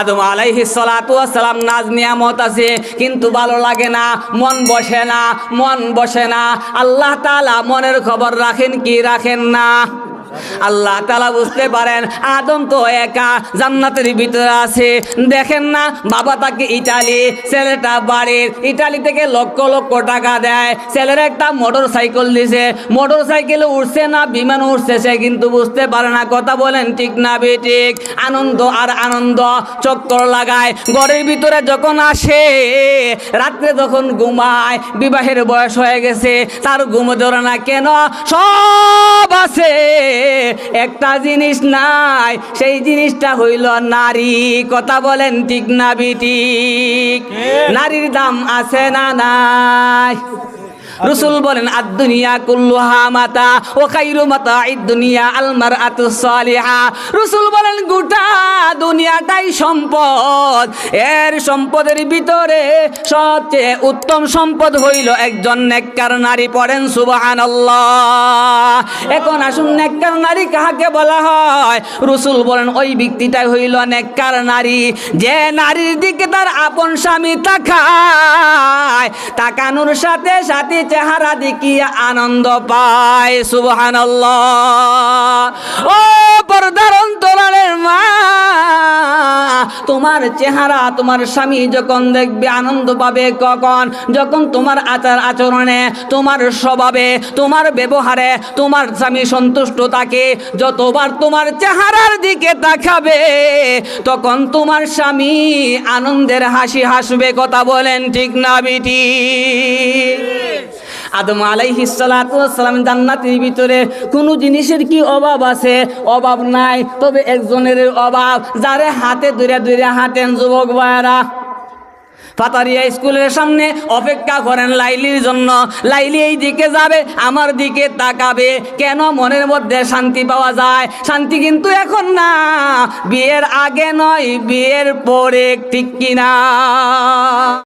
আদম আলাইহি সালাম নাজ নিয়ামত আছে, কিন্তু ভালো লাগে না, মন বসে না, মন বসে না। আল্লাহ তালা মনের খবর রাখেন কি রাখেন না? আল্লাহ তালা বুঝতে পারেন, আদম তো একা জান্নাতের ভিতরে আছে। দেখেন না, বাবা তাকে ইটালি, ছেলেটা বাড়ির, ইটালি থেকে লক্ষ লক্ষ টাকা দেয়। ছেলের একটা মোটর সাইকেল দিছে মোটর সাইকেলে উঠছে না, বিমান উঠছে সে কিন্তু বুঝতে পারে না। কথা বলেন, ঠিক না বেঠিক? আনন্দ আর আনন্দ চক্কর লাগায়। ঘরের ভিতরে যখন আসে, রাত্রে যখন ঘুমায়, বিবাহের বয়স হয়ে গেছে, তার ঘুম ধরে না, কেন? সব আছে একটা জিনিস নাই সেই জিনিসটা হইল নারী। কথা বলেন ঠিক না বিটিক নারীর দাম আছে না নাই? রসুল বলেন আদ দুনিয়া কুল্লুহা মাতা ও খাইরু মাতা ঈদ দুনিয়া আলমার আতু সালিহা। রসুল বলেন গোটা দুনিয়াটাই সম্পদ। এর সম্পদের ভিতরে সবচেয়ে উত্তম সম্পদ হইল একজন নেককার নারী পড়েন সুবাহান এখন আসুন, নেককার নারী কাহাকে বলা হয়? রসুল বলেন, ওই ব্যক্তিটাই হইল নেককার নারী। যে নারীর দিকে তার আপন স্বামী তাকায়, তাকানোর সাথে সাথে চেহারা দেখিয়ে আনন্দ পায়। সুবহান ও তোমার চেহারা, তোমার স্বামী যখন দেখবে আনন্দ পাবে কখন? যখন তোমার আচার আচরণে, তোমার স্বভাবে, তোমার ব্যবহারে, তোমার স্বামী সন্তুষ্ট থাকে, যতবার তোমার চেহারার দিকে তাকাবে, তখন তোমার স্বামী আনন্দের হাসি হাসবে, কথা বলেন ঠিক না, বিটি? আদম আলাইহিস সালাতু ওয়াসসালাম জান্নাতের ভিতরে কোনো জিনিসের কি অভাব আছে? অভাব নাই। তবে একজনের অভাব, যারে হাতে ধরে ধরে হাঁটেন যুবক ভাইয়ারা। ফাতারিয়া স্কুলের সামনে অপেক্ষা করেন লাইলির জন্য। লাইলি এই দিকে যাবে, আমার দিকে তাকাবে। কেন মনের মধ্যে শান্তি পাওয়া যায়? শান্তি কিন্তু এখন না। বিয়ের আগে নয়, বিয়ের পরে ঠিক কিনা?